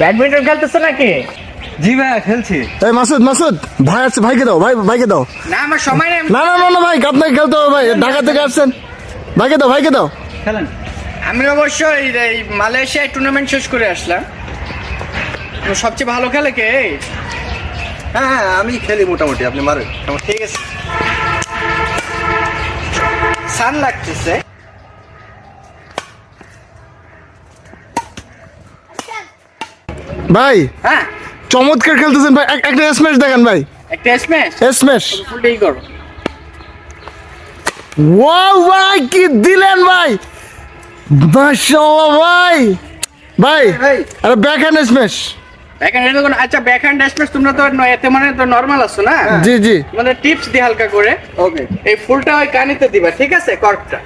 Badminton খেলতেছে নাকি? জি ভাইয়া খেলছি। এই মাসুদ মাসুদ ভাই আছে ভাইকে দাও ভাই ভাইকে দাও। না আমার সময় নেই। না না না না ভাই আপনাকে খেলতে হবে ভাই ঢাকা থেকে আসছেন। ভাইকে দাও ভাইকে দাও। খেলেন। আমি অবশ্য এই এই মালয়েশিয়ায় টুর্নামেন্ট শেষ করে আসলাম। তো সবচেয়ে ভালো খেলে কে? হ্যাঁ হ্যাঁ আমি খেলি মোটামুটি আপনি মারেন। ঠিক আছে। সান লাগতেছে। ভাই হ্যাঁ। চমৎকার খেলতেছেন ভাই। এক- একটা স্ম্যাশ দেখেন ভাই। একটা স্ম্যাশ স্ম্যাশ ফুলটাই করো। ওয়াও ভাই কি দিলেন ভাই। মাশাআল্লাহ ভাই। ভাই। আরে ব্যাক হ্যান্ড স্ম্যাশ ব্যাকহ্যান্ড এটা কোনো আচ্ছা ব্যাকহ্যান্ড স্ম্যাশ তোমরা তো এতে মানে তো নরমাল আছো না? জি জি। মানে টিপস দি হালকা করে। ওকে এই ফুলটা ওই কানিতে দিবা ঠিক আছে? কর্কটা।